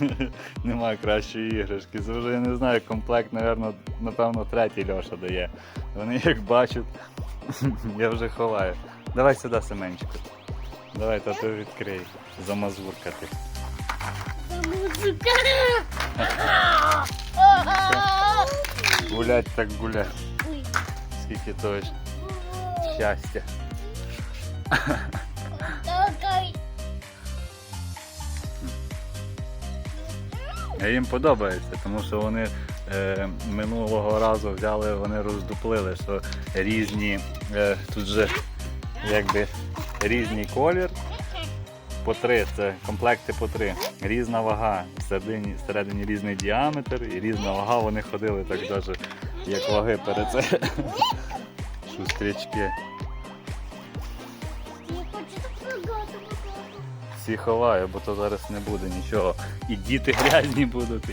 Немає кращої іграшки. Це вже я не знаю, комплект, напевно, напевно, третій Льоша дає. Вони як бачать, я вже ховаю. Давай сюди, Семенчику. Давай, тато відкрий. Замазуркати. Та музика. Гулять так гулять. Скільки того щастя. Їм подобається, тому що вони е, минулого разу взяли, вони роздуплили, що різні, е, тут же якби різний колір. По три, це комплекти по три. Різна вага. Всередині, всередині різний діаметр і різна вага. Вони ходили так даже, як ваги перед це. Шустрячки. Всі ховаю, бо то зараз не буде нічого. І діти грязні будуть. І...